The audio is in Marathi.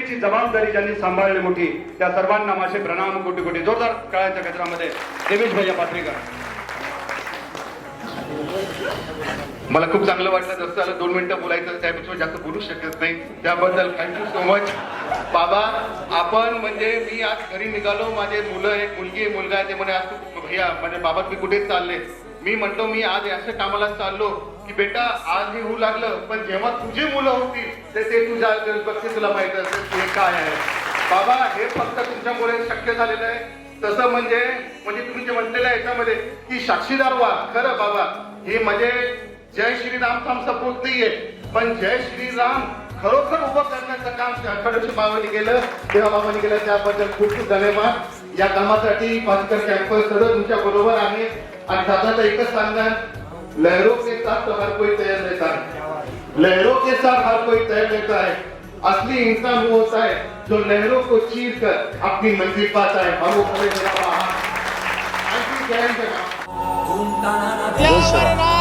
जबाबदारी ज्यांनी सांभाळली मोठी त्या सर्वांना माझे प्रणाम कोटी कोटी. जोरदार काळाच्या गजरामध्ये देवेश भैया पात्रेकर मला खूप चांगलं वाटलं जसं आलं दोन मिनिटं बोलायचं त्यापेक्षा जास्त बोलू शकत नाही. त्याबद्दल थँक्यू सो मच बाबा आपण म्हणजे मी आज घरी निघालो. माझे मुलं एक मुलगी मुलगा आहे. ते म्हणे आज तू भैया म्हणजे बाबा मी कुठेच चालले. मी म्हणतो मी आज अशा कामाला चाललो की बेटा आज हे होऊ लागलं पण जेव्हा तुझी मुलं होती तर ते तुझ्या बघते तुला माहीत असेल ते हे काय आहे. बाबा हे फक्त तुमच्यामुळे शक्य झालेलं आहे. तसं म्हणजे म्हणजे तुम्ही जे म्हटलेलं आहे याच्यामध्ये की साक्षीदार व्हा. खरं बाबा हे म्हणजे जय श्रीराम आमचा पोत नाहीये. पण जय श्रीराम खरोखर उभं करण्याचं काम खडोशी बाबांनी केलं तेव्हा बाबांनी केलं त्याबद्दल खूप खूप धन्यवाद. या कामासाठी पाचकर कॅम्पस सर्व तुमच्या बरोबर आहे. आणि दादाचं एकच सांगणार लहरो के साथ तो हर कोई तयार रहता है. लहरों के साथ हर कोई तैर लेता है. असली इंसान वो होता है जो लहरों को चीर कर अपनी मंजिल पाता है. हम वो खड़े मेरा वहाँ Thank you, जय हिंद